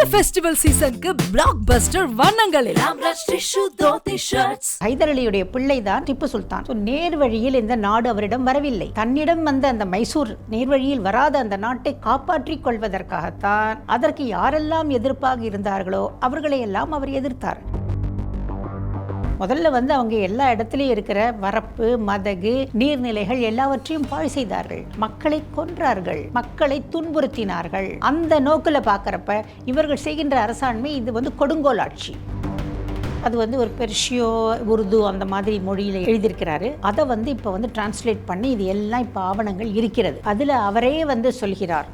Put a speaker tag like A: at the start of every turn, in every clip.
A: இந்த ஃபெஸ்டிவல் சீசனுக்கு பிளாக் பஸ்டர் வண்ணங்களில்
B: ஹைதர் அலியுடைய பிள்ளைதான் திப்பு சுல்தான். So, நேர் வழியில் இந்த நாடு அவரிடம் வரவில்லை. தன்னிடம் வந்த அந்த மைசூர் நேர்வழியில் வராத அந்த நாட்டை காப்பாற்றிக் கொள்வதற்காகத்தான் அதற்கு யாரெல்லாம் எதிர்ப்பாக இருந்தார்களோ அவர்களை எல்லாம் அவர் எதிர்த்தார். முதல்ல வந்து அவங்க எல்லா இடத்துலையும் இருக்கிற வரப்பு மதகு நீர்நிலைகள் எல்லாவற்றையும் பாழ் செய்தார்கள். மக்களை கொன்றார்கள். மக்களை துன்புறுத்தினார்கள். அந்த நோக்கில் பார்க்குறப்ப இவர்கள் செய்கின்ற அரசாண்மை இது வந்து கொடுங்கோல் ஆட்சி. அது வந்து ஒரு பெர்ஷியோ உருது அந்த மாதிரி மொழியில் எழுதியிருக்கிறாரு. அதை வந்து இப்போ வந்து டிரான்ஸ்லேட் பண்ணி இது எல்லாம் இப்போ ஆவணங்கள் இருக்கிறது. அதில் அவரே வந்து சொல்கிறார்.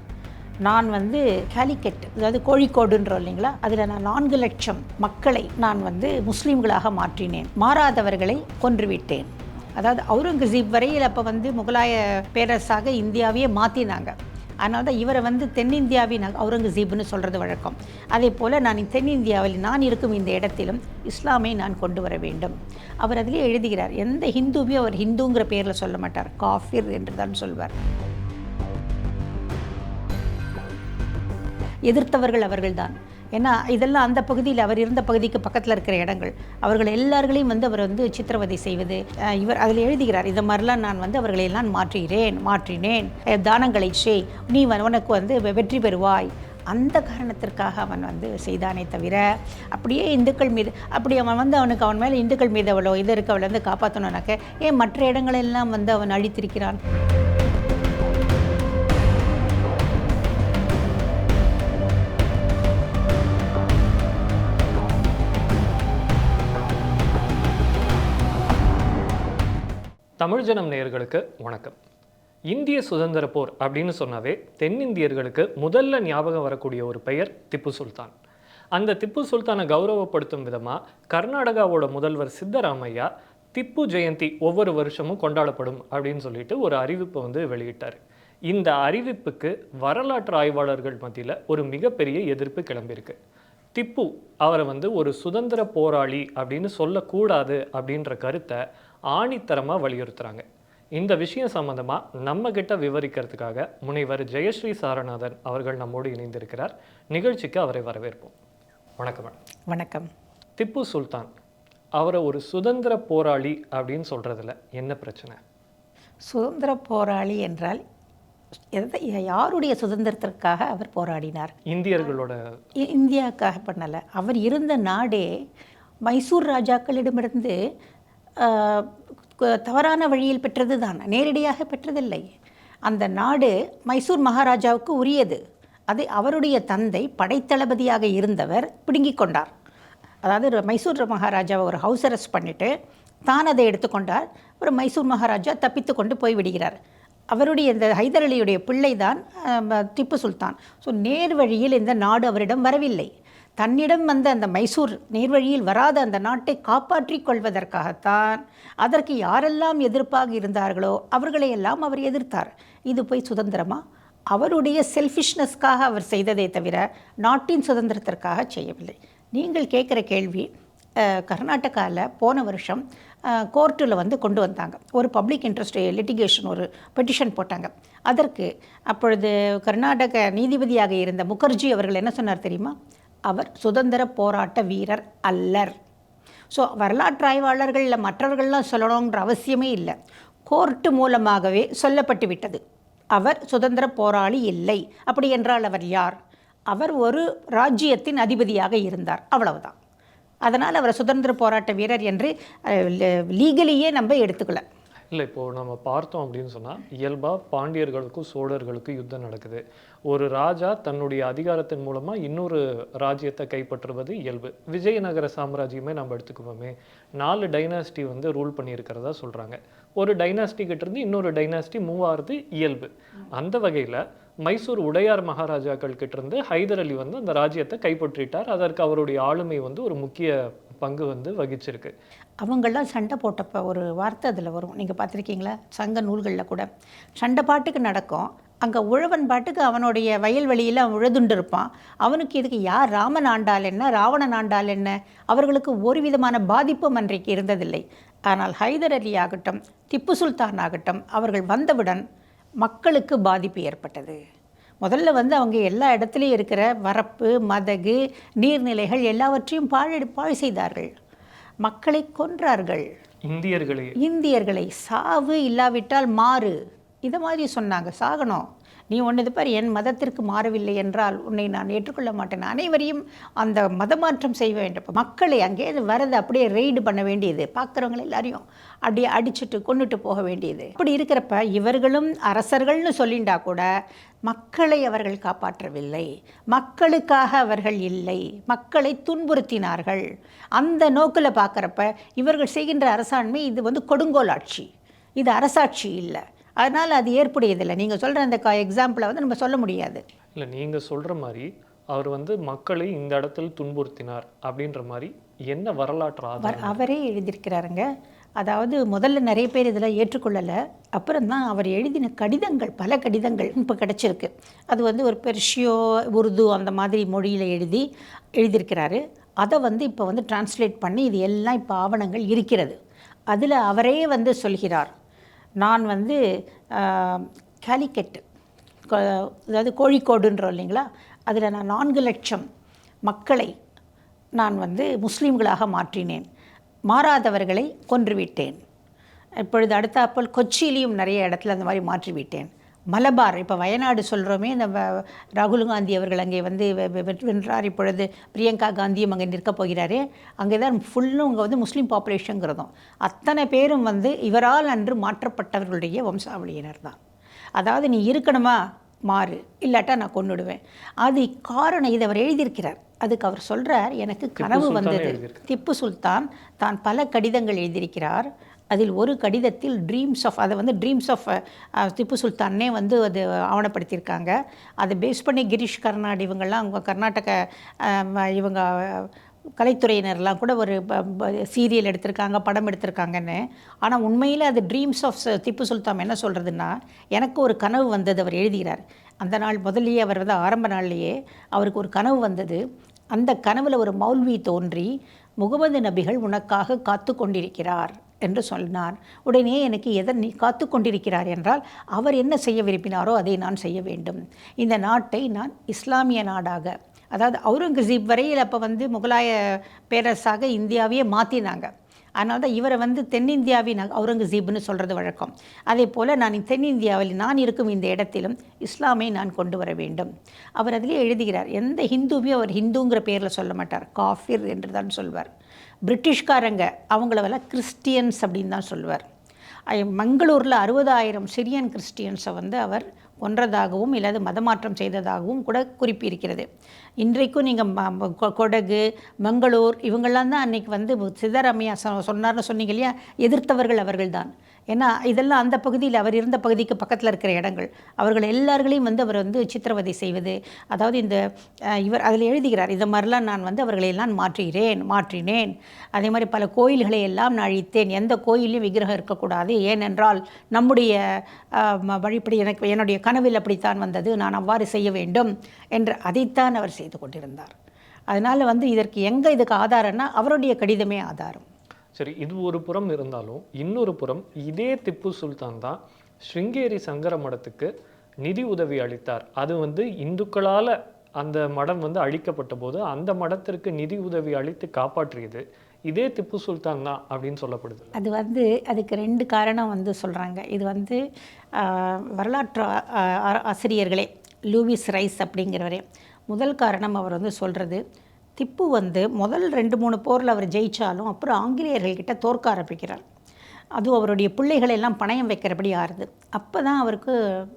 B: நான் வந்து கேலிக்கெட் அதாவது கோழிக்கோடுன்றோம் இல்லைங்களா? அதில் நான் நான்கு லட்சம் மக்களை நான் வந்து முஸ்லீம்களாக மாற்றினேன். மாறாதவர்களை கொன்றுவிட்டேன். அதாவது அவுரங்கசீப் வரையில் அப்போ வந்து முகலாய பேரரசாக இந்தியாவையே மாற்றினாங்க அதனால தான் இவரை வந்து தென்னிந்தியாவின் அவுரங்கசீப்னு சொல்கிறது வழக்கம். அதே போல் நான் தென்னிந்தியாவில் நான் இருக்கும் இந்த இடத்திலும் இஸ்லாமை நான் கொண்டு வர வேண்டும். அவர் அதிலே எழுதுகிறார் எந்த ஹிந்துவையும் அவர் ஹிந்துங்கிற பேரில் சொல்ல மாட்டார். காஃபிர் என்று தான் சொல்வார். எதிர்த்தவர்கள் அவர்கள்தான். ஏன்னா இதெல்லாம் அந்த பகுதியில் அவர் இருந்த பகுதிக்கு பக்கத்தில் இருக்கிற இடங்கள். அவர்கள் எல்லார்களையும் வந்து அவர் வந்து சித்திரவதை செய்வது. இவர் அதில் எழுதுகிறார் இந்த மாதிரிலாம் நான் வந்து அவர்களை எல்லாம் மாற்றுகிறேன் மாற்றினேன். தானங்களை செய். நீ வ- உனக்கு வந்து வெ- வெற்றி பெறுவாய். அந்த காரணத்திற்காக அவன் வந்து செய்தானே தவிர அப்படியே இந்துக்கள் மீது அப்படி அவன் வந்து அவனுக்கு அவன் மேலே இந்துக்கள் மீது அவ்வளோ இது இருக்கு அவளை வந்து காப்பாற்றணும்னாக்க ஏன் மற்ற இடங்களெல்லாம் வந்து அவன் அழித்திருக்கிறான்?
C: தமிழ் ஜனம் நேயர்களுக்கு வணக்கம். இந்திய சுதந்திர போர் அப்படின்னு சொன்னாவே தென்னிந்தியர்களுக்கு முதல்ல ஞாபகம் வரக்கூடிய ஒரு பெயர் திப்பு சுல்தான். அந்த திப்பு சுல்தானை கௌரவப்படுத்தும் விதமாக கர்நாடகாவோட முதல்வர் சித்தராமையா திப்பு ஜெயந்தி ஒவ்வொரு வருஷமும் கொண்டாடப்படும் அப்படின்னு சொல்லிட்டு ஒரு அறிவிப்பை வந்து வெளியிட்டார். இந்த அறிவிப்புக்கு வரலாற்று ஆய்வாளர்கள் மத்தியில் ஒரு மிகப்பெரிய எதிர்ப்பு கிளம்பியிருக்கு. திப்பு அவரை வந்து ஒரு சுதந்திர போராளி அப்படின்னு சொல்லக்கூடாது அப்படின்ற கருத்தை ஆணித்தரமாக வலியுறுத்துறாங்க. இந்த விஷயம் சம்பந்தமாக நம்ம கிட்ட விவரிக்கிறதுக்காக முனைவர் ஜெயஸ்ரீ சாரநாதன் அவர்கள் நம்மோடு இணைந்திருக்கிறார். நிகழ்ச்சிக்கு அவரை வரவேற்போம். வணக்கம்
B: வணக்கம்.
C: திப்பு சுல்தான் அவரை ஒரு சுதந்திர போராளி அப்படின்னு சொல்றதுல என்ன பிரச்சனை?
B: சுதந்திர போராளி என்றால் யாருடைய சுதந்திரத்திற்காக அவர் போராடினார்?
C: இந்தியர்களோட
B: இந்தியாவுக்காக பண்ணலை. அவர் இருந்த நாடே மைசூர் ராஜாக்களிடமிருந்து தவறான வழியில் பெற்றது தான் நேரடியாக பெற்றதில்லை. அந்த நாடு மைசூர் மகாராஜாவுக்கு உரியது. அது அவருடைய தந்தை படைத்தளபதியாக இருந்தவர் பிடுங்கிக் கொண்டார். அதாவது மைசூர் மகாராஜாவை ஒரு ஹவுஸ் அரெஸ்ட் பண்ணிவிட்டு தான் அதை எடுத்துக்கொண்டார் ஒரு மைசூர் மகாராஜா தப்பித்து கொண்டு போய் விடுகிறார். அவருடைய இந்த ஹைதர் அலியுடைய பிள்ளை தான் திப்பு சுல்தான். ஸோ நேர் வழியில் இந்த நாடு அவரிடம் வரவில்லை. தன்னிடம் வந்த அந்த மைசூர் நேர்வழியில் வராத அந்த நாட்டை காப்பாற்றிக் கொள்வதற்காகத்தான் அதற்கு யாரெல்லாம் எதிர்ப்பாக இருந்தார்களோ அவர்களையெல்லாம் அவர் எதிர்த்தார். இது போய் சுதந்திரமா? அவருடைய செல்ஃபிஷ்னஸ்க்காக அவர் செய்ததை தவிர நாட்டின் சுதந்திரத்திற்காக செய்யவில்லை. நீங்கள் கேட்குற கேள்வி கர்நாடகாவில் போன வருஷம் கோர்ட்டில் வந்து கொண்டு வந்தாங்க. ஒரு பப்ளிக் இன்ட்ரெஸ்ட் லிட்டிகேஷன் ஒரு பெட்டிஷன் போட்டாங்க. அதற்கு அப்பொழுது கர்நாடக நீதிபதியாக இருந்த முகர்ஜி அவர்கள் என்ன சொன்னார் தெரியுமா? அவர் சுதந்திர போராட்ட வீரர் அல்லர். ஸோ வரலாற்று ஆய்வாளர்களில் மற்றவர்கள்லாம் சொல்லணுங்கிற அவசியமே இல்லை. கோர்ட்டு மூலமாகவே சொல்லப்பட்டு விட்டது. அவர் சுதந்திர போராளி இல்லை. அப்படி என்றால் அவர் யார்? அவர் ஒரு ராஜ்யத்தின் அதிபதியாக இருந்தார். அவ்வளவுதான். அதனால் அவரை சுதந்திர போராட்ட வீரர் என்று லீகலியே நம்ம எடுத்துக்கல.
C: இல்லை இப்போது நம்ம பார்த்தோம் அப்படின்னு சொன்னால் இயல்பாக பாண்டியர்களுக்கும் சோழர்களுக்கும் யுத்தம் நடக்குது. ஒரு ராஜா தன்னுடைய அதிகாரத்தின் மூலமாக இன்னொரு ராஜ்யத்தை கைப்பற்றுவது இயல்பு. விஜயநகர சாம்ராஜ்யமே நம்ம எடுத்துக்குவோமே. நாலு டைனாஸ்டி வந்து ரூல் பண்ணியிருக்கிறதா சொல்கிறாங்க ஒரு டைனாஸ்டி கிட்டேருந்து இன்னொரு டைனாஸ்டி மூவ் ஆகிறது இயல்பு. அந்த வகையில் மைசூர் உடையார் மகாராஜாக்கள் கிட்ட இருந்து ஹைதர் அலி வந்து அந்த ராஜ்யத்தை கைப்பற்றிட்டார். அதற்கு அவருடைய ஆளுமை வந்து ஒரு முக்கிய பங்கு வந்து வகிச்சிருக்கு.
B: அவங்கெல்லாம் சண்டை போட்டப்போ ஒரு வார்த்தை அதில் வரும். நீங்கள் பார்த்துருக்கீங்களா? சங்க நூல்களில் கூட. சண்டை பாட்டுக்கு நடக்கும். அங்கே உழவன் பாட்டுக்கு அவனுடைய வயல்வெளியில் அவன் உழுதுண்டு இருப்பான். அவனுக்கு இதுக்கு யார் ராமன் ஆண்டால் என்ன? ராவணன் ஆண்டால் என்ன? அவர்களுக்கு ஒரு விதமான பாதிப்பும் அன்றைக்கு இருந்ததில்லை. ஆனால் ஹைதர் அலி ஆகட்டும் திப்பு சுல்தான் ஆகட்டும் அவர்கள் வந்தவுடன் மக்களுக்கு பாதிப்பு ஏற்பட்டது. முதல்ல வந்து அவங்க எல்லா இடத்துலையும் இருக்கிற வரப்பு மதகு நீர்நிலைகள் எல்லாவற்றையும் பாழ் பாழ் செய்தார்கள். மக்களை கொன்றார்கள்.
C: இந்தியர்களே.
B: இந்தியர்களை சாவு இல்லாவிட்டால் மாறு. இதை மாதிரி சொன்னாங்க. சாகணும். நீ ஒன்று பார் என் மதத்திற்கு மாறவில்லை என்றால் உன்னை நான் ஏற்றுக்கொள்ள மாட்டேன். அனைவரையும் அந்த மதமாற்றம் செய்ய வேண்டும். மக்களை அங்கே வரதை அப்படியே ரெய்டு பண்ண வேண்டியது. பார்க்குறவங்கள எல்லாரையும் அப்படியே அடிச்சுட்டு கொண்டுட்டு போக வேண்டியது. இப்படி இருக்கிறப்ப இவர்களும் அரசர்கள்னு சொல்லிண்டா கூட மக்களை அவர்கள் காப்பாற்றவில்லை. மக்களுக்காக அவர்கள் இல்லை. மக்களை துன்புறுத்தினார்கள். அந்த நோக்கில் பார்க்குறப்ப இவர்கள் செய்கின்ற அரசாண்மை இது வந்து கொடுங்கோல் ஆட்சி. இது அரசாட்சி இல்லை. அதனால் அது ஏற்புடையதில்லை. நீங்கள் சொல்கிற அந்த எக்ஸாம்பிளை வந்து நம்ம சொல்ல முடியாது.
C: இல்லை நீங்கள் சொல்கிற மாதிரி அவர் வந்து மக்களை இந்த இடத்துல துன்புறுத்தினார் அப்படின்ற மாதிரி என்ன வரலாற்று
B: அவர் எழுதியிருக்கிறாருங்க. அதாவது முதல்ல நிறைய பேர் இதில் ஏற்றுக்கொள்ளலை. அப்புறம் தான் அவர் எழுதின கடிதங்கள் பல கடிதங்கள் இப்போ கிடச்சிருக்கு. அது வந்து ஒரு பெர்ஷியோ உருது அந்த மாதிரி மொழியில் எழுதி எழுதியிருக்கிறாரு. அதை வந்து இப்போ வந்து டிரான்ஸ்லேட் பண்ணி இது எல்லாம் இப்போ ஆவணங்கள் இருக்கிறது. அதில் அவரே வந்து சொல்கிறார். நான் வந்து கேலிக்கெட்டு அதாவது கோழிக்கோடுன்றோம் இல்லைங்களா? அதில் நான் நான்கு லட்சம் மக்களை நான் வந்து முஸ்லீம்களாக மாற்றினேன். மாறாதவர்களை கொன்றுவிட்டேன். இப்பொழுது அடுத்தாப்போல் கொச்சியிலையும் நிறைய இடத்துல அந்த மாதிரி மாற்றிவிட்டேன். மலபார். இப்போ வயநாடு சொல்கிறோமே இந்த ராகுல் காந்தி அவர்கள் அங்கே வந்து வென்றார். இப்பொழுது பிரியங்கா காந்தியும் அங்கே நிற்கப் போகிறாரு. அங்கே தான் ஃபுல்லும் அங்கே வந்து முஸ்லீம் பாப்புலேஷனுங்கிறதும் அத்தனை பேரும் வந்து இவரால் அன்று மாற்றப்பட்டவர்களுடைய வம்சாவளியினர் தான் அதாவது நீ இருக்கணுமா? மாறு. இல்லாட்டா நான் கொன்னுடுவேன். அது காரணம் இதை அவர் எழுதியிருக்கிறார். அதுக்கு அவர் சொல்றார் எனக்கு கனவு வந்தது. திப்பு சுல்தான் தான் பல கடிதங்கள் எழுதியிருக்கிறார். அதில் ஒரு கடிதத்தில் ட்ரீம்ஸ் ஆஃப் அதை வந்து ட்ரீம்ஸ் ஆஃப் திப்பு சுல்தானே வந்து அது ஆவணப்படுத்தியிருக்காங்க. அதை பேஸ் பண்ணி கிரீஷ் கர்நாட் இவங்கெல்லாம் அவங்க கர்நாடக இவங்க கலைத்துறையினர்லாம் கூட ஒரு சீரியல் எடுத்திருக்காங்க படம் எடுத்திருக்காங்கன்னு. ஆனால் உண்மையில் அது ட்ரீம்ஸ் ஆஃப் திப்பு சுல்தான் என்ன சொல்கிறதுன்னா எனக்கு ஒரு கனவு வந்தது அவர் எழுதுகிறார். அந்த நாள் முதல்லையே அவர் வந்து ஆரம்ப நாள்லேயே அவருக்கு ஒரு கனவு வந்தது. அந்த கனவில் ஒரு மௌல்வி தோன்றி முகமது நபிகள் உனக்காக காத்து கொண்டிருக்கிறார் என்று சொன்னார். உடனே எனக்கு எதன் நீ காத்து கொண்டிருக்கிறார் என்றால் அவர் என்ன செய்ய விரும்பினாரோ அதை நான் செய்ய வேண்டும். இந்த நாட்டை நான் இஸ்லாமிய நாடாக அதாவது அவுரங்கசீப் வரையில் அப்போ வந்து முகலாய பேரரசாக இந்தியாவையே மாற்றினாங்க அதனால தான் இவரை வந்து தென்னிந்தியாவின் அவுரங்கசீப்னு சொல்கிறது வழக்கம். அதே போல் நான் தென்னிந்தியாவில் நான் இருக்கும் இந்த இடத்திலும் இஸ்லாமை நான் கொண்டு வர வேண்டும். அவர் அதிலே எழுதுகிறார் எந்த ஹிந்துவையும் அவர் ஹிந்துங்கிற பேரில் சொல்ல மாட்டார். காஃபிர் என்று தான் சொல்வார். பிரிட்டிஷ்காரங்க அவங்களவெல்லாம் கிறிஸ்டியன்ஸ் அப்படின்னு தான் சொல்வார் மங்களூரில் அறுபதாயிரம் சிரியன் கிறிஸ்டியன்ஸை வந்து அவர் கொன்றதாகவும் இல்லாது மதமாற்றம் செய்ததாகவும் கூட குறிப்பிருக்கிறது இன்றைக்கும் நீங்கள் கொடகு மங்களூர் இவங்கெல்லாம் தான் அன்னைக்கு வந்து சிதராமையா சொன்னார்னு சொன்னீங்க இல்லையா? எதிர்த்தவர்கள் அவர்கள் தான் ஏன்னா இதெல்லாம் அந்த பகுதியில் அவர் இருந்த பகுதிக்கு பக்கத்தில் இருக்கிற இடங்கள். அவர்கள் எல்லார்களையும் வந்து அவர் வந்து சித்திரவதை செய்வது. அதாவது இந்த இவர் அதில் எழுதுகிறார் இது மாதிரிலாம் நான் வந்து அவர்களை எல்லாம் மாற்றுகிறேன் மாற்றினேன். அதே மாதிரி பல கோயில்களை எல்லாம் நான் அழித்தேன் எந்த கோயிலையும் விக்கிரகம் இருக்கக்கூடாது. ஏனென்றால் நம்முடைய வழிப்படி எனக்கு என்னுடைய கனவில் அப்படித்தான் வந்தது. நான் அவ்வாறு செய்ய வேண்டும். என்று அதைத்தான் அவர் செய்து கொண்டிருந்தார். அதனால் வந்து இதற்கு எங்கே இதுக்கு ஆதாரம்னா அவருடைய கடிதமே ஆதாரம்.
C: சரி இது ஒரு புறம் இருந்தாலும் இன்னொரு புறம் இதே திப்பு சுல்தான் தான் ஸ்ருங்கேரி சங்கர மடத்துக்கு நிதி உதவி அளித்தார். அது வந்து இந்துக்களால் அந்த மடம் வந்து அழிக்கப்பட்ட போது அந்த மடத்திற்கு நிதி உதவி அளித்து காப்பாற்றியது இதே திப்பு சுல்தான் தான் அப்படின்னு சொல்லப்படுது.
B: அது வந்து அதுக்கு ரெண்டு காரணம் வந்து சொல்கிறாங்க இது வந்து வரலாற்று ஆசிரியர்களே லூவிஸ் ரைஸ் அப்படிங்கிறவரே. முதல் காரணம் அவர் வந்து சொல்கிறது திப்பு வந்து முதல் ரெண்டு மூணு போரில் அவர் ஜெயிச்சாலும் அப்புறம் ஆங்கிலேயர்கள்கிட்ட தோற்க ஆரம்பிக்கிறார். அதுவும் அவருடைய பிள்ளைகளை எல்லாம் பணயம் வைக்கிறபடி ஆறுது. அப்போ தான் அவருக்கு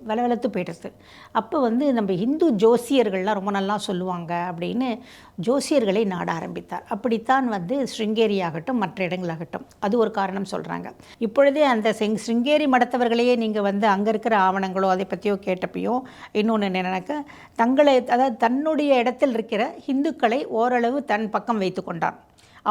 B: விலவெலத்து போயிடுது. அப்போ வந்து நம்ம இந்து ஜோசியர்கள்லாம் ரொம்ப நல்லா சொல்லுவாங்க அப்படின்னு ஜோசியர்களை நாட ஆரம்பித்தார். அப்படித்தான் வந்து ஸ்ருங்கேரி ஆகட்டும் மற்ற இடங்களாகட்டும் அது ஒரு காரணம் சொல்கிறாங்க இப்பொழுதே அந்த செங் ஸ்ருங்கேரி மடத்தவர்களையே நீங்கள் வந்து அங்கே இருக்கிற ஆவணங்களோ அதை பற்றியோ கேட்டப்பையோ இன்னொன்று என்னன்னாக்க தங்களை அதாவது தன்னுடைய இடத்தில் இருக்கிற இந்துக்களை ஓரளவு தன் பக்கம் வைத்து கொண்டான்.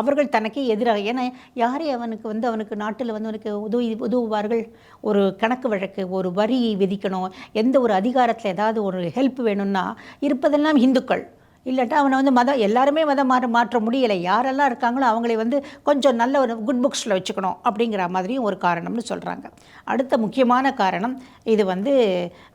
B: அவர்கள் தனக்கு எதிராக ஏன்னா யாரே அவனுக்கு வந்து அவனுக்கு நாட்டில் வந்து அவனுக்கு உதவி உதவுவார்கள்? ஒரு கணக்கு வழக்கு ஒரு வரி விதிக்கணும் எந்த ஒரு அதிகாரத்தில் ஏதாவது ஒரு ஹெல்ப் வேணும்னா இருப்பதெல்லாம் இந்துக்கள். இல்லாட்டா அவனை வந்து மதம் எல்லாருமே மதம் மாற மாற்ற முடியலை. யாரெல்லாம் இருக்காங்களோ அவங்களை வந்து கொஞ்சம் நல்ல ஒரு குட் புக்ஸில் வச்சுக்கணும் அப்படிங்கிற மாதிரியும் ஒரு காரணம்னு சொல்கிறாங்க அடுத்த முக்கியமான காரணம் இது வந்து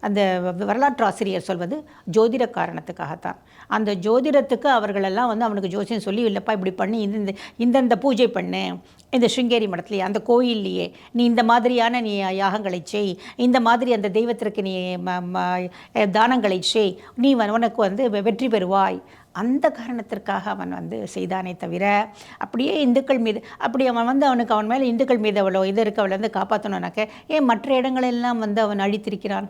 B: அந்த வரலாற்று ஆசிரியர் சொல்வது ஜோதிட காரணத்துக்காகத்தான். அந்த ஜோதிடத்துக்கு அவர்களெல்லாம் வந்து அவனுக்கு ஜோசியம் சொல்லி இல்லைப்பா இப்படி பண்ணி இந்த இந்தந்த பூஜை பண்ணு இந்த சிருங்கேரி மடத்துலேயே அந்த கோயில்லையே நீ இந்த மாதிரியான நீ யாகங்களை செய் இந்த மாதிரி அந்த தெய்வத்திற்கு நீ ம- ம- தானங்களை செய் நீ உனக்கு வந்து வெ- வெற்றி பெறுவாய். அந்த காரணத்திற்காக அவன் வந்து செய்தானே தவிர அப்படியே இந்துக்கள் மீது அப்படி அவன் வந்து அவனுக்கு அவன் மேலே இந்துக்கள் மீது அவ்வளோ இது இருக்கு அவளை வந்து காப்பாற்றணும்னாக்க ஏன் மற்ற இடங்களெல்லாம் வந்து அவன் அழித்திருக்கிறான்?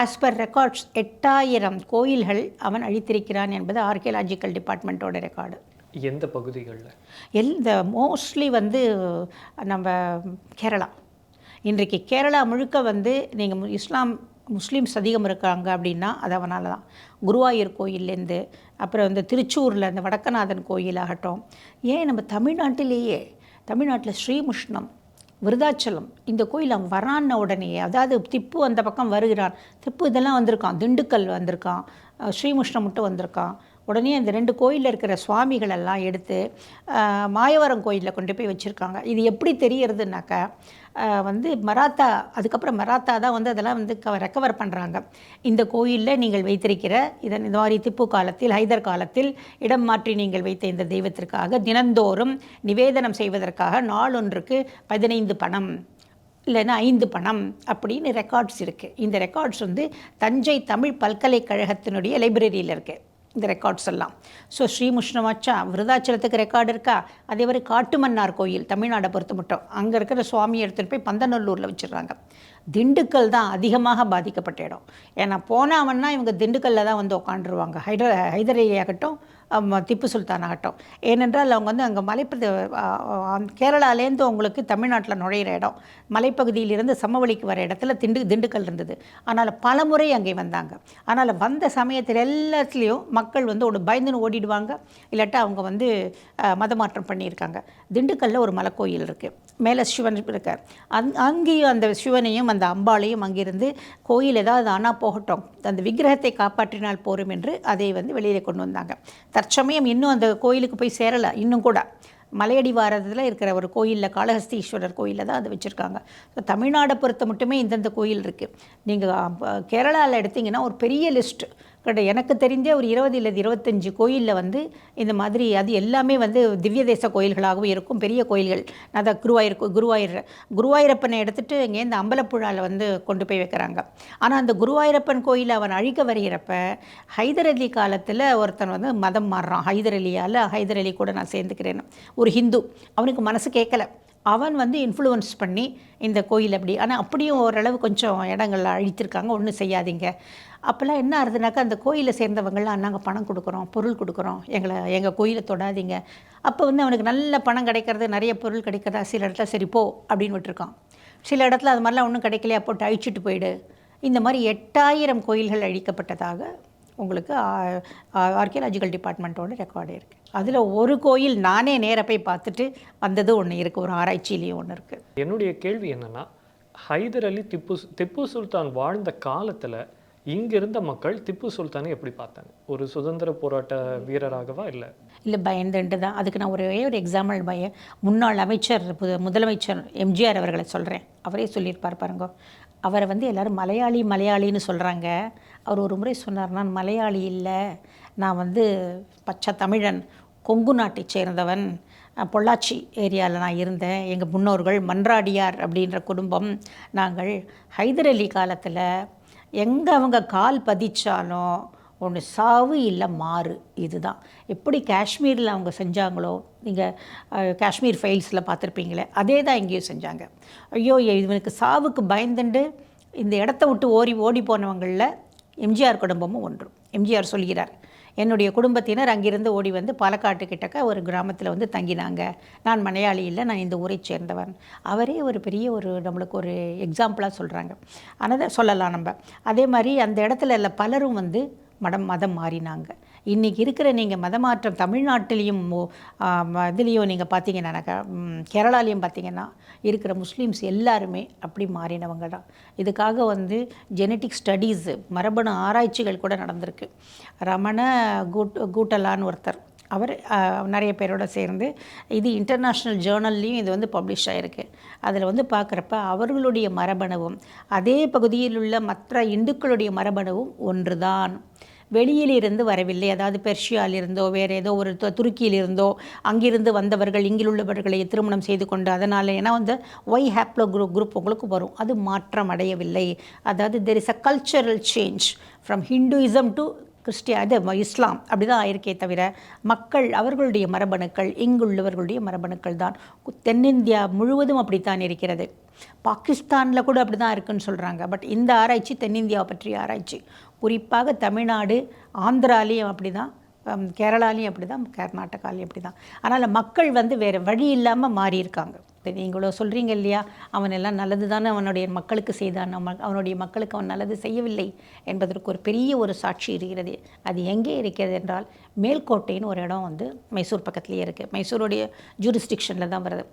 B: ஆஸ் பர் ரெக்கார்ட்ஸ் எட்டாயிரம் கோயில்கள் அவன் அழித்திருக்கிறான் என்பது ஆர்கியலாஜிக்கல் டிபார்ட்மெண்ட்டோட ரெக்கார்டு
C: எந்த பகுதிகளில்?
B: எல் இந்த மோஸ்ட்லி வந்து நம்ம கேரளா. இன்றைக்கு கேரளா முழுக்க வந்து நீங்கள் இஸ்லாம் முஸ்லீம்ஸ் அதிகம் இருக்காங்க அப்படின்னா அது அவனால தான். குருவாயூர் கோயில்லேருந்து அப்புறம் வந்து திருச்சூரில் இந்த வடக்கநாதன் கோயிலாகட்டும். ஏன் நம்ம தமிழ்நாட்டிலேயே தமிழ்நாட்டில் ஸ்ரீமுஷ்ணம் விருதாச்சலம் இந்த கோயில் அவன் வரான்ன உடனே அதாவது திப்பு அந்த பக்கம் வருகிறான் திப்பு இதெல்லாம் வந்திருக்கான் திண்டுக்கல் வந்திருக்கான் ஸ்ரீமுஷ்ணம் மட்டும் வந்திருக்கான் உடனே அந்த ரெண்டு கோயிலில் இருக்கிற சுவாமிகள் எல்லாம் எடுத்து மாயவரம் கோயிலில் கொண்டு போய் வச்சுருக்காங்க. இது எப்படி தெரியறதுனாக்கா வந்து மராத்தா அதுக்கப்புறம் மராத்தா தான் வந்து அதெல்லாம் வந்து க ரெக்கவர் பண்ணுறாங்க இந்த கோயிலில் நீங்கள் வைத்திருக்கிற இதன் இந்த மாதிரி திப்பு காலத்தில் ஹைதர் காலத்தில் இடம் மாற்றி நீங்கள் வைத்த இந்த தெய்வத்திற்காக தினந்தோறும் நிவேதனம் செய்வதற்காக நாளொன்றுக்கு பதினைந்து பணம் இல்லைன்னா ஐந்து பணம் அப்படின்னு ரெக்கார்ட்ஸ் இருக்குது இந்த ரெக்கார்ட்ஸ் வந்து தஞ்சை தமிழ் பல்கலைக்கழகத்தினுடைய லைப்ரரியில் இருக்குது இந்த ரெக்கார்ட்ஸ் எல்லாம். ஸோ ஸ்ரீமுஷ்ணமாச்சா விருதாச்சலத்துக்கு ரெக்கார்டு இருக்கா? அதே மாதிரி காட்டுமன்னார் கோயில் தமிழ்நாடை பொறுத்த மட்டும். அங்கே இருக்கிற சுவாமி எடுத்துகிட்டு போய் பந்தநல்லூரில் வச்சிடுறாங்க. திண்டுக்கல் தான் அதிகமாக பாதிக்கப்பட்ட இடம். ஏன்னா போனவன்னா இவங்க திண்டுக்கல்லில் தான் வந்து உட்காந்துருவாங்க ஹைட ஹைதர் ஆகட்டும் திப்பு சுல்தான் ஆகட்டும். ஏனென்றால் அவங்க வந்து அங்கே மலைப்பிரதே கேரளாலேருந்து உங்களுக்கு தமிழ்நாட்டில் நுழையிற இடம். மலைப்பகுதியிலிருந்து சமவெளிக்கு வர இடத்துல திண்டு திண்டுக்கல் இருந்தது. ஆனால் பல முறை அங்கே வந்தாங்க. ஆனால் வந்த சமயத்தில் எல்லாத்துலேயும் மக்கள் வந்து ஒரு பயந்துன்னு ஓடிடுவாங்க. இல்லாட்டா அவங்க வந்து மதமாற்றம் பண்ணியிருக்காங்க. திண்டுக்கல்லில் ஒரு மலைக்கோயில் இருக்குது மேலே சிவன் இருக்கார். அங் அங்கேயும் அந்த சிவனையும் அந்த அம்பாளையும் அங்கிருந்து கோயில் ஏதாவது ஆனால் போகட்டும். அந்த விக்கிரகத்தை காப்பாற்றினால் போரும் என்று அதை வந்து வெளியில் கொண்டு வந்தாங்க. தற்சமயம் இன்னும் அந்த கோயிலுக்கு போய் சேரலை இன்னும் கூட. மலையடிவாரத்தில் இருக்கிற ஒரு கோயிலில் காளஹஸ்தீஸ்வரர் கோயிலில் தான் அதை வச்சுருக்காங்க. ஸோ தமிழ்நாடை பொறுத்த மட்டுமே இந்தந்த கோயில் இருக்குது நீங்கள் கேரளாவில் எடுத்தீங்கன்னா ஒரு பெரிய லிஸ்ட்டு கிட்ட எனக்கு தெரிஞ்ச ஒரு இருபது இல்லை இருபத்தஞ்சி கோயிலில் வந்து இந்த மாதிரி அது எல்லாமே வந்து திவ்ய தேச கோயில்களாகவும் இருக்கும். பெரிய கோயில்கள். அதான் குருவாயூர் குருவாயூர் குருவாயூரப்பனை எடுத்துகிட்டு இங்கே இந்த அம்பலப்புழாவில் வந்து கொண்டு போய் வைக்கிறாங்க. ஆனால் அந்த குருவாயூரப்பன் கோயிலை அவன் அழிக்க வருகிறப்ப ஹைதர் அலி காலத்தில் ஒருத்தன் வந்து மதம் மாறுறான். ஹைதரலியால் ஹைதரலி ஹைதர் அலி கூட நான் சேர்ந்துக்கிறேன்னு. ஒரு ஹிந்து. அவனுக்கு மனசு கேட்கல அவன் வந்து இன்ஃப்ளூயன்ஸ் பண்ணி இந்த கோயில் அப்படி. ஆனால் அப்படியும் ஓரளவு கொஞ்சம் இடங்கள்ல அழித்திருக்காங்க ஒன்றும் செய்யாதீங்க. அப்போல்லாம் என்ன ஆகுதுனாக்கா அந்த கோயிலை சேர்ந்தவங்களாம் நாங்கள் பணம் கொடுக்குறோம் பொருள் கொடுக்குறோம். எங்களை எங்கள் கோயிலை தொடாதீங்க. அப்போ வந்து அவனுக்கு நல்ல பணம் கிடைக்கிறது நிறைய பொருள் கிடைக்கிறதா சில இடத்துல சரி போ அப்படின்னு விட்டுருக்கான். சில இடத்துல அது மாதிரிலாம் ஒன்றும் கிடைக்கலையா போட்டு அழிச்சிட்டு போயிடு. இந்த மாதிரி எட்டாயிரம் கோயில்கள் அழிக்கப்பட்டதாக உங்களுக்கு ஆர்கியாலஜிக்கல் டிபார்ட்மெண்ட்டோட ரெக்கார்டு இருக்குது அதில் ஒரு கோயில் நானே நேர போய் பார்த்துட்டு வந்தது ஒன்று இருக்குது ஒரு ஆராய்ச்சியிலையும் ஒன்று இருக்குது
C: என்னுடைய கேள்வி என்னென்னா ஹைதர் அலி திப்பு திப்பு சுல்தான் வாழ்ந்த காலத்தில் இங்கிருந்த மக்கள் திப்பு சுல்தானை எப்படி பார்த்தாங்க? ஒரு சுதந்திர போராட்ட வீரராகவா இல்லை?
B: இல்லை பயந்துட்டு தான் அதுக்கு நான் ஒரே ஒரு எக்ஸாம்பிள் பய முன்னாள் அமைச்சர் பு- முதலமைச்சர் எம்ஜிஆர் அவர்களை சொல்கிறேன் அவரே சொல்லியிருப்பார் பாருங்க. அவரை வந்து எல்லாரும் மலையாளி மலையாளின்னு சொல்கிறாங்க அவர் ஒரு முறை சொன்னார் நான் மலையாளி இல்லை. நான் வந்து பச்சை தமிழன் கொங்கு நாட்டைச் சேர்ந்தவன். பொள்ளாச்சி ஏரியாவில் நான் இருந்தேன். எங்கள் முன்னோர்கள் மன்றாடியார் அப்படின்ற குடும்பம் நாங்கள் ஹைதர் அலி காலத்தில் எங்கே அவங்க கால் பதிச்சாலும் ஒன்று சாவு இல்லை மாறு. இதுதான். எப்படி காஷ்மீரில் அவங்க செஞ்சாங்களோ நீங்கள் காஷ்மீர் ஃபைல்ஸில் பார்த்துருப்பீங்களே அதே தான் இங்கேயும் செஞ்சாங்க. ஐயோ இவனுக்கு சாவுக்கு பயந்துண்டு இந்த இடத்த விட்டு ஓடி ஓடி போனவங்களில் எம்ஜிஆர் குடும்பமும் ஒன்று எம்ஜிஆர் சொல்கிறார் என்னுடைய குடும்பத்தினர் அங்கிருந்து ஓடி வந்து பாலக்காட்டு கிட்டக்க ஒரு கிராமத்தில் வந்து தங்கினாங்க. நான் மலையாளி இல்லை நான் இந்த ஊரை சேர்ந்தவன். அவரே ஒரு பெரிய ஒரு நம்மளுக்கு ஒரு எக்ஸாம்பிளாக சொல்கிறாங்க ஆனால் சொல்லலாம் நம்ம. அதே மாதிரி அந்த இடத்துல இல்லை பலரும் வந்து மடம் மதம் மாறினாங்க. இன்றைக்கி இருக்கிற நீங்கள் மதமாற்றம் தமிழ்நாட்டிலையும் இதுலேயும் நீங்கள் பார்த்தீங்கன்னாக்கா கேரளாலையும் பார்த்தீங்கன்னா இருக்கிற முஸ்லீம்ஸ் எல்லாருமே அப்படி மாறினவங்க தான். இதுக்காக வந்து ஜெனட்டிக் ஸ்டடீஸு மரபணு ஆராய்ச்சிகள் கூட நடந்திருக்கு. ரமண கூட் கூட்டலான்னு ஒருத்தர் அவர் நிறைய பேரோட சேர்ந்து இது இன்டர்நேஷ்னல் ஜேர்னல்லையும் இது வந்து பப்ளிஷ் ஆகிருக்கு அதில் வந்து பார்க்குறப்ப அவர்களுடைய மரபணுவும் அதே பகுதியில் உள்ள மற்ற இந்துக்களுடைய மரபணுவும் ஒன்று தான் வெளியிலிருந்து வரவில்லை. அதாவது பெர்ஷியாவிலிருந்தோ வேறு ஏதோ ஒரு துருக்கியிலிருந்தோ அங்கிருந்து வந்தவர்கள் இங்கிலுள்ளவர்களை திருமணம் செய்து கொண்டு அதனால் ஏன்னா வந்து ஒய் ஹேப்ளோ குரூப் குரூப் உங்களுக்கு வரும். அது மாற்றம் அடையவில்லை. அதாவது there is a cultural change from Hinduism to Christianity இது இஸ்லாம் அப்படி தான் ஆயிருக்கே தவிர மக்கள் அவர்களுடைய மரபணுக்கள் இங்குள்ளவர்களுடைய மரபணுக்கள் தான். தென்னிந்தியா முழுவதும் அப்படித்தான் இருக்கிறது. பாகிஸ்தானில் கூட அப்படி தான் இருக்குன்னு சொல்கிறாங்க பட் இந்த ஆராய்ச்சி தென்னிந்தியாவை பற்றிய ஆராய்ச்சி. குறிப்பாக தமிழ்நாடு ஆந்திராலேயும் அப்படி தான் கேரளாலேயும் அப்படி தான் கர்நாடகாலையும் அப்படி தான் அதனால் மக்கள் வந்து வேறு வழி இல்லாமல் மாறியிருக்காங்க. இப்போ நீங்களோ சொல்கிறீங்க இல்லையா அவனெல்லாம் நல்லது தானே அவனுடைய மக்களுக்கு செய்தான் அவனுடைய மக்களுக்கு அவன் நல்லது செய்யவில்லை என்பதற்கு ஒரு பெரிய ஒரு சாட்சி இருக்கிறது. அது எங்கே இருக்கிறது என்றால் மேல்கோட்டைன்னு ஒரு இடம் வந்து மைசூர் பக்கத்துலேயே இருக்குது மைசூருடைய ஜூரிஸ்டிக்ஷனில் தான் வருது.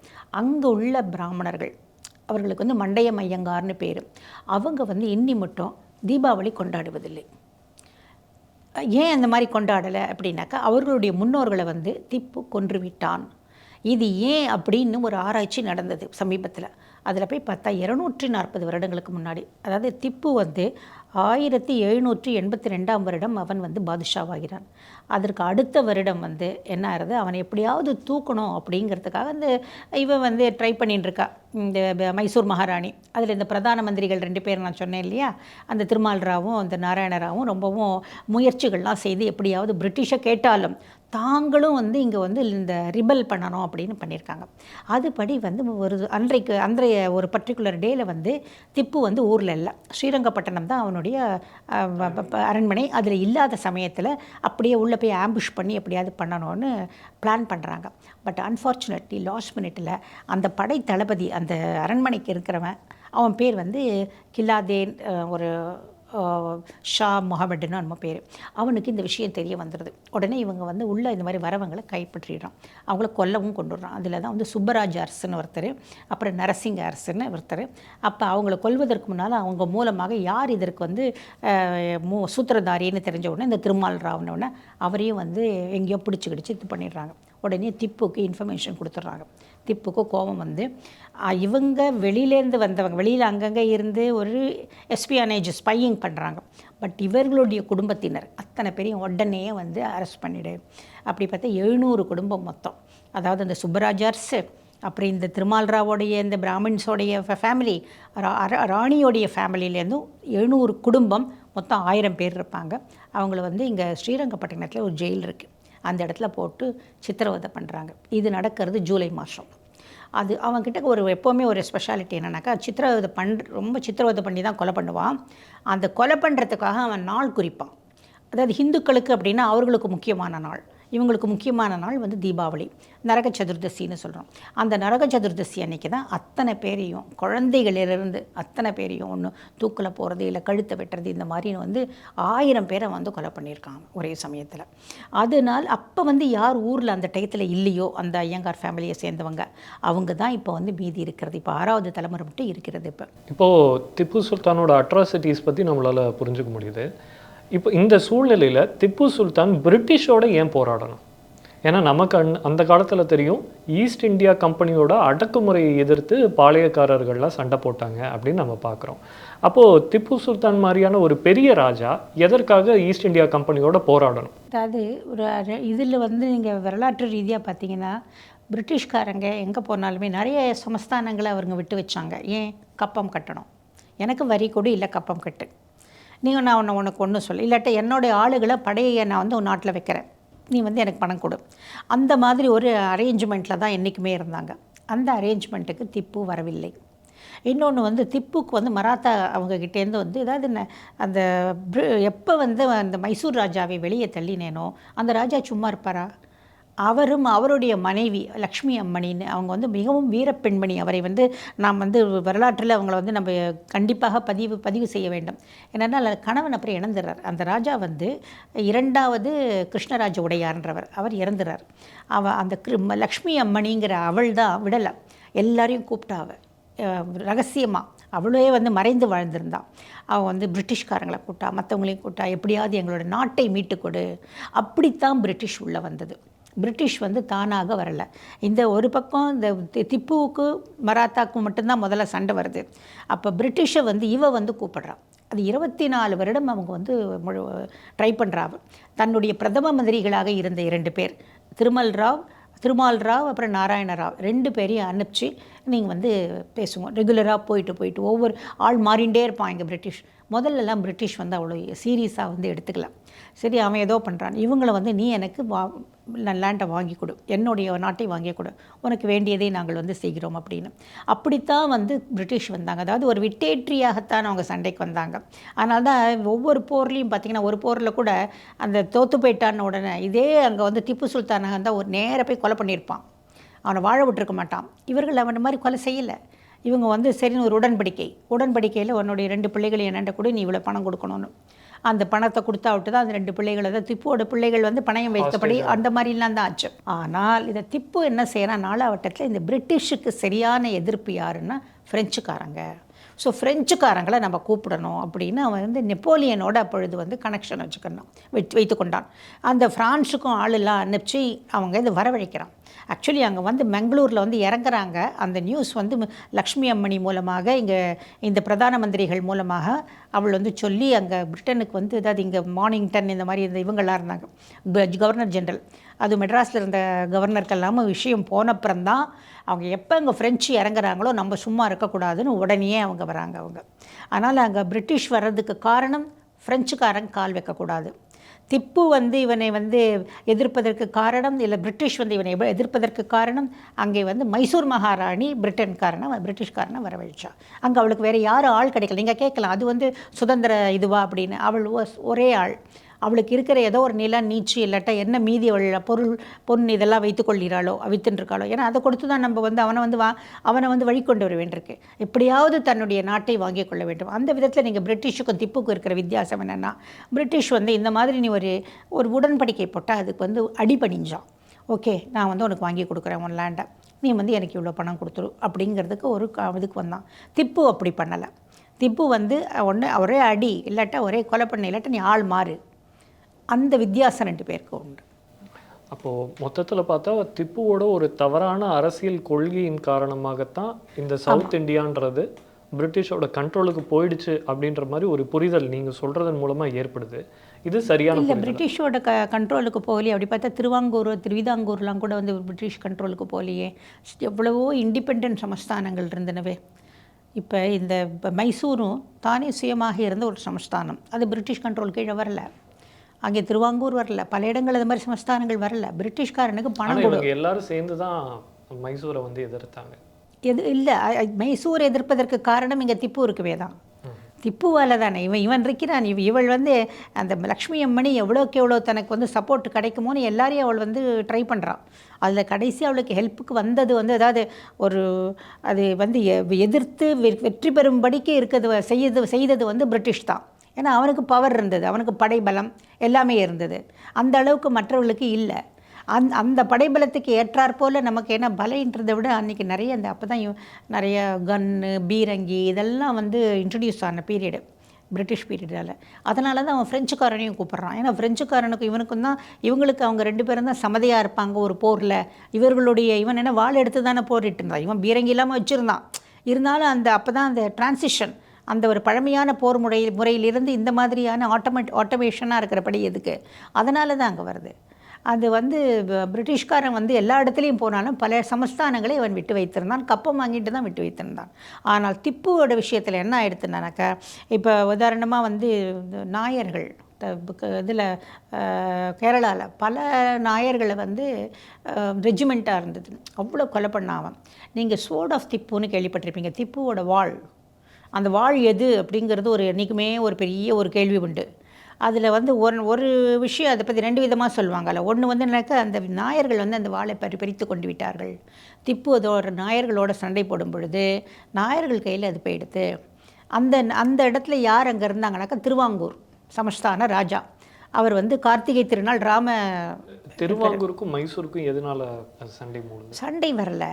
B: அங்கே உள்ள பிராமணர்கள் அவர்களுக்கு வந்து மண்டைய மையங்கார்னு பேர். அவங்க வந்து இன்னி மட்டும் தீபாவளி கொண்டாடுவதில்லை. ஏன் அந்த மாதிரி கொண்டாடலை அப்படின்னாக்கா அவர்களுடைய முன்னோர்களை வந்து திப்பு கொன்று விட்டான். இது ஏன் அப்படின்னு ஒரு ஆராய்ச்சி நடந்தது சமீபத்தில். அதில் போய் பார்த்தா இருநூற்றி நாற்பது வருடங்களுக்கு முன்னாடி. அதாவது திப்பு வந்து ஆயிரத்தி எழுநூற்றி எண்பத்தி ரெண்டாம் வருடம் அவன் வந்து பாதுஷாவாகிறான். அதற்கு அடுத்த வருடம் வந்து என்ன ஆகுது அவனை எப்படியாவது தூக்கணும் அப்படிங்கிறதுக்காக அந்த இவன் வந்து ட்ரை பண்ணிட்டு இருக்கா. இந்த மைசூர் மகாராணி. அதில் இந்த பிரதான மந்திரிகள் ரெண்டு பேர் நான் சொன்னேன் இல்லையா? அந்த திருமால் ராவும் அந்த நாராயணராவும் ரொம்பவும் முயற்சிகள்லாம் செய்து எப்படியாவது பிரிட்டிஷை கேட்டாலும் தாங்களும் வந்து இங்கே வந்து இந்த ரிபல் பண்ணணும் அப்படின்னு பண்ணியிருக்காங்க அதுபடி வந்து ஒரு அன்றைக்கு அன்றைய ஒரு பர்டிகுலர் டேயில் வந்து திப்பு வந்து ஊரில் இல்லை. ஸ்ரீரங்கப்பட்டணம் தான் அவனுடைய அரண்மனை. அதில் இல்லாத சமயத்தில் அப்படியே உள்ளே போய் ஆம்புஷ் பண்ணி எப்படியாவது பண்ணணும்னு பிளான் பண்ணுறாங்க பட் அன்ஃபார்ச்சுனேட்லி லாஸ்ட் மினிட்டில் அந்த படை தளபதி அந்த அரண்மனைக்கு இருக்கிறவன் அவன் பேர் வந்து கில்லாதேன் ஒரு ஷா முகமதுன்னு நம்ம பேர். அவனுக்கு இந்த விஷயம் தெரிய வந்துடுது உடனே இவங்க வந்து உள்ளே இந்த மாதிரி வரவங்களை கைப்பற்றிடுறான். அவங்கள கொல்லவும் கொண்டு வர்றான் அதில் தான் வந்து சுப்பராஜ் அரசுன்னு ஒருத்தர் அப்புறம் நரசிங்க அரசுன்னு ஒருத்தர். அப்போ அவங்கள கொல்வதற்கு முன்னால் அவங்க மூலமாக யார் இதற்கு வந்து மூ சூத்திரதாரின்னு தெரிஞ்ச உடனே இந்த திருமால் ராவ்ன அவரையும் வந்து எங்கேயோ பிடிச்சி கிடிச்சு இது பண்ணிடுறாங்க. உடனே திப்புக்கு இன்ஃபர்மேஷன் கொடுத்துட்றாங்க. திப்புக்கு கோபம் வந்து இவங்க வெளியிலேருந்து வந்தவங்க வெளியில் அங்கங்கே இருந்து ஒரு எஸ்பியானேஜ் ஸ்பையிங் பண்ணுறாங்க பட் இவர்களுடைய குடும்பத்தினர் அத்தனை பேரையும் உடனே வந்து அரெஸ்ட் பண்ணிடு. அப்படி பார்த்தா எழுநூறு குடும்பம் மொத்தம். அதாவது அந்த சுப்பராஜர்ஸு அப்புறம் இந்த திருமால்ராவோடைய இந்த பிராமின்ஸோடைய ஃபேமிலி ராணியோடைய ஃபேமிலியிலேருந்தும் எழுநூறு குடும்பம் மொத்தம் ஆயிரம் பேர் இருப்பாங்க. அவங்கள வந்து இங்கே ஸ்ரீரங்கப்பட்டினத்தில் ஒரு ஜெயில் இருக்குது அந்த இடத்துல போட்டு சித்திரவதை பண்ணுறாங்க இது நடக்கிறது ஜூலை மாதம் அது அவன்கிட்ட ஒரு எப்போவுமே ஒரு ஸ்பெஷாலிட்டி என்னென்னாக்கா சித்திரவதை பண் ரொம்ப சித்திரவதை பண்ணி தான் கொலை பண்ணுவான். அந்த கொலை பண்ணுறதுக்காக அவன் நாள் குறிப்பான். அதாவது ஹிந்துக்களுக்கு அப்படின்னா அவர்களுக்கு முக்கியமான நாள். இவங்களுக்கு முக்கியமான நாள் வந்து தீபாவளி. நரக சதுர்தசின்னு சொல்கிறோம் அந்த நரக சதுர்தசி அன்னைக்கு தான் அத்தனை பேரையும் குழந்தைகளிலிருந்து அத்தனை பேரையும் ஒன்று தூக்கில் போகிறது இல்லை கழுத்தை வெட்டுறது இந்த மாதிரி வந்து ஆயிரம் பேரை வந்து கொலை பண்ணியிருக்காங்க ஒரே சமயத்தில். அதனால் அப்போ வந்து யார் ஊரில் அந்த டயத்தில் இல்லையோ அந்த ஐயங்கார் ஃபேமிலியை சேர்ந்தவங்க அவங்க தான் இப்போ வந்து மீதி இருக்கிறது. இப்போ ஆறாவது தலைமுறை மட்டும் இருக்கிறது இப்போ.
C: இப்போது திப்பு சுல்தானோட அட்ராசிட்டிஸ் பற்றி நம்மளால் புரிஞ்சுக்க முடியுது. இப்போ இந்த சூழ்நிலையில் திப்பு சுல்தான் பிரிட்டிஷோட ஏன் போராடணும்? ஏன்னா நமக்கு அந் அந்த காலத்தில் தெரியும் ஈஸ்ட் இந்தியா கம்பெனியோட அடக்குமுறையை எதிர்த்து பாளையக்காரர்கள்லாம் சண்டை போட்டாங்க அப்படின்னு நம்ம பார்க்குறோம். அப்போது திப்பு சுல்தான் மாதிரியான ஒரு பெரிய ராஜா எதற்காக ஈஸ்ட் இந்தியா கம்பெனியோட போராடணும்?
B: அதாவது ஒரு இதில் வந்து நீங்கள் வரலாற்று ரீதியாக பார்த்தீங்கன்னா பிரிட்டிஷ்காரங்க எங்கே போனாலுமே நிறைய சமஸ்தானங்களை அவங்க விட்டு வச்சாங்க. ஏன்? கப்பம் கட்டணும். எனக்கு வரி கொடு இல்லை கப்பம் கட்டு. நீங்கள் நான் உன்னை உனக்கு ஒன்றும் சொல்ல இல்லாட்ட என்னுடைய ஆளுகளை படையை நான் வந்து உன் நாட்டில் வைக்கிறேன். நீ வந்து எனக்கு பணம் கொடு. அந்த மாதிரி ஒரு அரேஞ்ச்மெண்ட்டில் தான் என்றைக்குமே இருந்தாங்க. அந்த அரேஞ்ச்மெண்ட்டுக்கு திப்பு வரவில்லை. இன்னொன்று வந்து திப்புக்கு வந்து மராத்தா அவங்கக்கிட்டேருந்து வந்து ஏதாவது ந- அந்த எப்போ வந்து அந்த மைசூர் ராஜாவை வெளியே தள்ளினேனோ அந்த ராஜா சும்மா இருப்பாரா? அவரும் அவருடைய மனைவி லக்ஷ்மி அம்மணின்னு அவங்க வந்து மிகவும் வீரப்பெண்மணி அவரை வந்து நாம் வந்து வரலாற்றில் அவங்கள வந்து நம்ம கண்டிப்பாக பதிவு பதிவு செய்ய வேண்டும். என்னென்னா கணவன் அப்புறம் இறந்துடுறார் அந்த ராஜா வந்து இரண்டாவது கிருஷ்ணராஜ உடையார்ன்றவர். அவர் இறந்துறார். அவ அந்த கிரு லக்ஷ்மி அம்மணிங்கிற அவள் தான் விடலை. எல்லாரையும் கூப்பிட்டா அவள் ரகசியமாக அவளே வந்து மறைந்து வாழ்ந்திருந்தான் அவன் வந்து பிரிட்டிஷ்காரங்களை கூட்டா மற்றவங்களையும் கூட்டா எப்படியாவது எங்களோட நாட்டை மீட்டு கொடு. அப்படித்தான் பிரிட்டிஷ் உள்ளே வந்தது. பிரிட்டிஷ் வந்து தானாக வரலை. இந்த ஒரு பக்கம் இந்த தி- திப்புவுக்கு மராத்தாக்கும் மட்டும்தான் முதல்ல சண்டை வருது. அப்போ பிரிட்டிஷை வந்து இவ வந்து கூப்பிடுறான் அது இருபத்தி நாலு வருடம் அவங்க வந்து ட்ரை பண்ணுறாங்க தன்னுடைய பிரதம மந்திரிகளாக இருந்த இரண்டு பேர் திருமல் ராவ் திருமால் ராவ் அப்புறம் நாராயண ராவ் ரெண்டு பேரையும் அனுப்பிச்சு நீங்கள் வந்து பேசுவோம் ரெகுலராக போயிட்டு போயிட்டு ஒவ்வொரு ஆள் மாறிண்டே இருப்பான் இங்கே பிரிட்டிஷ். முதல்லலாம் பிரிட்டிஷ் வந்து அவ்வளோ சீரியஸாக வந்து எடுத்துக்கலாம் சரி அவன் ஏதோ பண்ணுறான் இவங்களை வந்து நீ எனக்கு வா லேண்டை வாங்கி கொடு. என்னுடைய நாட்டை வாங்கி கொடு. உனக்கு வேண்டியதை நாங்கள் வந்து செய்கிறோம் அப்படின்னு. அப்படித்தான் வந்து பிரிட்டிஷ் வந்தாங்க. அதாவது ஒரு விட்டேற்றியாகத்தான் அவங்க சண்டைக்கு வந்தாங்க. அதனால தான் ஒவ்வொரு போர்லேயும் பார்த்திங்கன்னா ஒரு போரில் கூட அந்த தோத்து போயிட்டான்னு உடனே இதே அங்கே வந்து திப்பு சுல்தானாக இருந்தால் ஒரு நேர போய் கொலை பண்ணியிருப்பான். அவனை வாழ விட்டுருக்க மாட்டான். இவர்கள் அவன் மாதிரி கொலை செய்யலை. இவங்க வந்து சரின்னு ஒரு உடன்படிக்கை. உடன்படிக்கையில் உன்னுடைய ரெண்டு பிள்ளைகளை என்னென்ன கூட நீ இவ்வளோ பணம் கொடுக்கணும்னு. அந்த பணத்தை கொடுத்தா விட்டு தான் அந்த ரெண்டு பிள்ளைகளை தான் திப்புவோட பிள்ளைகள் வந்து பணயம் வைத்தபடி அந்த மாதிரிலாம் தான் ஆச்சு. ஆனால் இதை திப்பு என்ன செய்யறான்? நாலாவட்டத்தில் இந்த பிரிட்டிஷுக்கு சரியான எதிர்ப்பு யாருன்னா ஃப்ரெஞ்சுக்காரங்க ஸோ ஃப்ரெஞ்சுக்காரங்களை நம்ம கூப்பிடணும் அப்படின்னு அவன் வந்து நெப்போலியனோட அப்பொழுது வந்து கனெக்ஷன் வச்சுக்கணும். வைத்து வைத்து கொண்டான் அந்த ஃப்ரான்ஸுக்கும் ஆளெல்லாம் அனுப்பிச்சு அவங்க இதை வரவழைக்கிறான். ஆக்சுவலி அங்கே வந்து பெங்களூரில் வந்து இறங்குறாங்க. அந்த நியூஸ் வந்து லக்ஷ்மி அம்மணி மூலமாக இங்கே இந்த பிரதான மந்திரிகள் மூலமாக அவள் வந்து சொல்லி அங்கே பிரிட்டனுக்கு வந்து ஏதாவது இங்கே மார்னிங்டன் இந்த மாதிரி இந்த இவங்களாக இருந்தாங்க. கவர்னர் ஜென்ரல் அது மெட்ராஸில் இருந்த கவர்னருக்கெல்லாம விஷயம் போனப்புறம் தான் அவங்க எப்போ அங்கே ஃப்ரெஞ்சு இறங்குறாங்களோ நம்ம சும்மா இருக்கக்கூடாதுன்னு உடனே அவங்க வராங்க அவங்க. அதனால் அங்கே பிரிட்டிஷ் வர்றதுக்கு காரணம் ஃப்ரெஞ்சுக்காரங்க கால் வைக்கக்கூடாது. திப்பு வந்து இவனை வந்து எதிர்ப்பதற்கு காரணம் இல்லை பிரிட்டிஷ் வந்து இவனை எதிர்ப்பதற்கு காரணம் அங்கே வந்து மைசூர் மகாராணி பிரிட்டன்காரனை பிரிட்டிஷ்காரனை வரவழைச்சா. அங்கே அவளுக்கு வேறு யாரும் ஆள் கிடைக்கல. நீங்கள் கேட்கலாம் அது வந்து சுதந்திர இதுவா அப்படின்னு. அவள் ஒரே ஆள். அவளுக்கு இருக்கிற ஏதோ ஒரு நிலம் நீச்சு இல்லாட்டா என்ன மீதி அவள் பொருள் பொன் இதெல்லாம் வைத்துக்கொள்கிறாளோ கொள்கிறாளோ ஏன்னா அதை கொடுத்து தான் நம்ம வந்து அவனை வந்து வா அவனை வந்து வழி கொண்டு வர வேண்டியிருக்கு. எப்படியாவது தன்னுடைய நாட்டை வாங்கிக் கொள்ள வேண்டும். அந்த விதத்தில் நீங்கள் பிரிட்டிஷுக்கும் திப்புக்கும் இருக்கிற வித்தியாசம் என்னென்னா பிரிட்டிஷ் வந்து இந்த மாதிரி நீ ஒரு ஒரு உடன்படிக்கை போட்டால் அதுக்கு வந்து அடிபணிஞ்சான் ஓகே நான் வந்து உனக்கு வாங்கி கொடுக்குறேன் உன் லேண்டை நீ வந்து எனக்கு இவ்வளோ பணம் கொடுத்துரு அப்படிங்கிறதுக்கு ஒரு இதுக்கு வந்தான். திப்பு அப்படி பண்ணலை. திப்பு வந்து ஒன்று ஒரே அடி இல்லாட்டா ஒரே கொலை பண்ண இல்லாட்டா நீ ஆள் மாறு. அந்த வித்தியாசம் ரெண்டு பேருக்கு உண்டு.
C: அப்போது மொத்தத்தில் பார்த்தா திப்புவோட ஒரு தவறான அரசியல் கொள்கையின் காரணமாகத்தான் இந்த சவுத் இந்தியான்றது பிரிட்டிஷோட கண்ட்ரோலுக்கு போயிடுச்சு அப்படின்ற மாதிரி ஒரு புரிதல் நீங்கள் சொல்கிறதன் மூலமாக ஏற்படுது. இது சரியான
B: இல்லை பிரிட்டிஷோட க கண்ட்ரோலுக்கு போகலையே. அப்படி பார்த்தா திருவாங்கூர் திருவிதாங்கூர்லாம் கூட வந்து பிரிட்டிஷ் கண்ட்ரோலுக்கு போகலையே. எவ்வளவோ இண்டிபெண்ட் சமஸ்தானங்கள் இருந்தனவே. இப்போ இந்த இப்ப மைசூரும் தானே சுயமாக இருந்த ஒரு சமஸ்தானம். அது பிரிட்டிஷ் கண்ட்ரோல் கீழே வரல. அங்கே திருவாங்கூர் வரல பல இடங்கள் அது மாதிரி சமஸ்தானங்கள் வரல. பிரிட்டிஷ்காரனுக்கு பணம்
C: ஆனால்
B: கொடு
C: இவங்க எல்லாரும் சேர்ந்து தான் மைசூரை வந்து எதிர்த்தாங்க.
B: எது இல்லை மைசூர் எதிர்ப்பதற்கு காரணம் இங்கே திப்பு இருக்கவே தான். திப்புவால தானே இவன் இவன் இருக்கிறான். இவ இவள் வந்து அந்த லக்ஷ்மி அம்மணி எவ்வளோக்கு எவ்வளோ தனக்கு வந்து சப்போர்ட் கிடைக்குமோன்னு எல்லாரையும் அவள் வந்து ட்ரை பண்ணுறான் அதில் கடைசி அவளுக்கு ஹெல்ப்புக்கு வந்தது வந்து அதாவது ஒரு அது வந்து எ- எதிர்த்து வெ- வெற்றி பெறும்படிக்கு இருக்கிறது செய்யது செய்தது வந்து பிரிட்டிஷ் தான் ஏன்னா அவனுக்கு பவர் இருந்தது அவனுக்கு படைபலம் எல்லாமே இருந்தது. அந்த அளவுக்கு மற்றவர்களுக்கு இல்லை. அந் அந்த படைபலத்துக்கு ஏற்றாற் போல் நமக்கு என்ன பலைன்றதை விட அன்றைக்கி நிறைய அந்த அப்போ தான் நிறைய கன்னு பீரங்கி இதெல்லாம் வந்து இன்ட்ரடியூஸ் ஆன பீரியடு பிரிட்டிஷ் பீரியடால் அதனால தான் அவன் ஃப்ரெஞ்சுக்காரனையும் கூப்பிட்றான். ஏன்னா ஃப்ரெஞ்சுக்காரனுக்கும் இவனுக்கும் தான் இவங்களுக்கு அவங்க ரெண்டு பேரும் தான் சமதியாக இருப்பாங்க ஒரு போரில். இவர்களுடைய இவன் என்ன வாள் எடுத்து தானே போரிட்டு இருந்தான். இவன் பீரங்கி இல்லாமல் வச்சுருந்தான். இருந்தாலும் அந்த அப்போ தான் அந்த டிரான்சிஷன் அந்த ஒரு பழமையான போர் முறை முறையிலிருந்து இந்த மாதிரியான ஆட்டோமேட் ஆட்டோமேஷனாக இருக்கிறபடி எதுக்கு? அதனால தான் அங்கே வருது. அது வந்து பிரிட்டிஷ்காரன் வந்து எல்லா இடத்துலையும் போனாலும் பல சமஸ்தானங்களை அவன் விட்டு வைத்திருந்தான். கப்பம் வாங்கிட்டு தான் விட்டு வைத்திருந்தான். ஆனால் திப்புவோட விஷயத்தில் என்ன ஆயிடுத்துனாக்கா இப்போ உதாரணமாக வந்து நாயர்கள் இதில் கேரளாவில் பல நாயர்களை வந்து ரெஜிமெண்ட்டாக இருந்தது. அவ்வளோ கொலை பண்ணாவன் நீங்கள் சோட் ஆஃப் திப்புன்னு கேள்விப்பட்டிருப்பீங்க. திப்புவோட வாழ் அந்த வாழ் எது அப்படிங்கிறது ஒரு என்றைக்குமே ஒரு பெரிய ஒரு கேள்வி உண்டு. அதில் வந்து ஒரு ஒரு விஷயம் அதை பற்றி ரெண்டு விதமாக சொல்லுவாங்கல்ல. ஒன்று வந்து என்னக்கா அந்த நாயர்கள் வந்து அந்த வாளை பறி பிரித்து கொண்டு விட்டார்கள். திப்பு அதோட நாயர்களோட சண்டை போடும் பொழுது நாயர்கள் கையில் அது போயிடுது. அந்த அந்த இடத்துல யார் அங்கே இருந்தாங்கனாக்கா திருவாங்கூர் சமஸ்தான ராஜா. அவர் வந்து கார்த்திகை திருநாள் ராம
C: திருவாங்கூருக்கும் மைசூருக்கும் எதனால சண்டை
B: சண்டை வரல.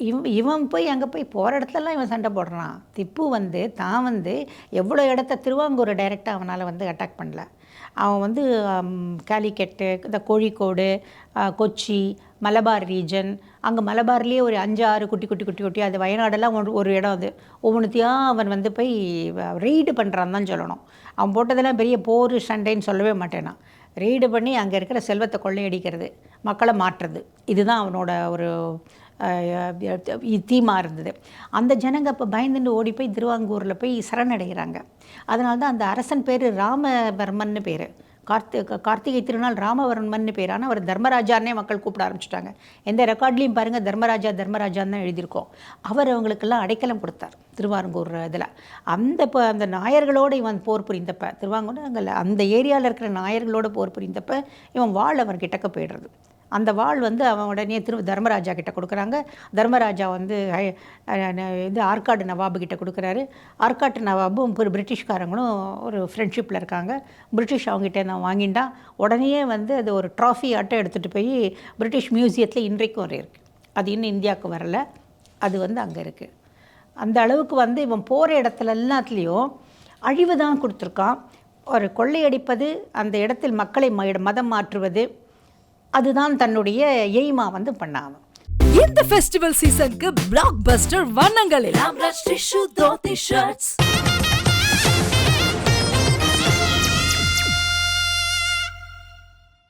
B: இவன் இவன் போய் அங்கே போய் போகிற இடத்துலலாம் இவன் சண்டை போடுறான். திப்பு வந்து தான் வந்து எவ்வளோ இடத்த திருவாங்கூர் டைரெக்டாக அவனால் வந்து அட்டாக் பண்ணல. அவன் வந்து ஹம், காலிக்கட்டு இந்த கோழிக்கோடு கொச்சி மலபார் ரீஜன் அங்கே மலபார்லேயே ஒரு அஞ்சு ஆறு குட்டி குட்டி குட்டி குட்டி அது வயநாடெல்லாம் ஒரு ஒரு இடம் அது. ஒவ்வொன்றுத்தையும் அவன் வந்து போய் ரெய்டு பண்ணுறான் தான் சொல்லணும். அவன் போட்டதெல்லாம் பெரிய போர் சண்டைன்னு சொல்லவே மாட்டேனான். ரெய்டு பண்ணி அங்கே இருக்கிற செல்வத்தை கொள்ளையடிக்கிறது மக்களை மாற்றுறது. இதுதான் அவனோட ஒரு தீமா இருந்தது. அந்த ஜனங்க இப்போ பயந்துட்டு ஓடி போய் திருவாங்கூரில் போய் சரணடைகிறாங்க. அதனால தான் அந்த அரசன் பேர் ராமவர்மன்னு பேர். கார்த்தி கார்த்திகை திருநாள் ராமவர்மன்னு பேர் ஆனால் அவர் தர்மராஜான்னே மக்கள் கூப்பிட ஆரம்பிச்சிட்டாங்க. எந்த ரெக்கார்ட்லேயும் பாருங்கள் தர்மராஜா தர்மராஜான்னு தான் எழுதியிருக்கோம். அவர் அவங்களுக்கெல்லாம் அடைக்கலம் கொடுத்தார் திருவாரூர் இதில். அந்த இப்போ அந்த நாயர்களோடு இவன் போர் புரிந்தப்ப திருவாங்கூர் அங்கே அந்த ஏரியாவில் இருக்கிற நாயர்களோட போர் புரிந்தப்ப இவன் வாழ் அவர் கிட்டக்க போயிடுறது. அந்த வாள் வந்து அவன் உடனே திரு தர்மராஜா கிட்ட கொடுக்குறாங்க. தர்மராஜா வந்து இது ஆற்காடு நவாபு கிட்ட கொடுக்குறாரு. ஆற்காட்டு நவாபும் ஒரு பிரிட்டிஷ்காரங்களும் ஒரு ஃப்ரெண்ட்ஷிப்பில் இருக்காங்க. பிரிட்டிஷ் அவங்ககிட்ட நான் வாங்கிட்டான் உடனே வந்து அது ஒரு ட்ராஃபி ஆட்டம் எடுத்துகிட்டு போய் பிரிட்டிஷ் மியூசியத்தில் இன்றைக்கும் ஒரு இருக்குது அது இன்னும் இந்தியாவுக்கு வரல. அது வந்து அங்கே இருக்குது அந்த அளவுக்கு வந்து இவன் போகிற இடத்துல எல்லாத்துலேயும் அழிவு தான் கொடுத்துருக்கான். ஒரு கொள்ளையடிப்பது அந்த இடத்தில் மக்களை ம- மதம் மாற்றுவது அதுதான் தன்னுடைய எய்மா வந்து பண்ணாமல்
A: இந்த ஃபெஸ்டிவல் சீசனுக்கு பிளாக் பஸ்டர் வண்ணங்களில்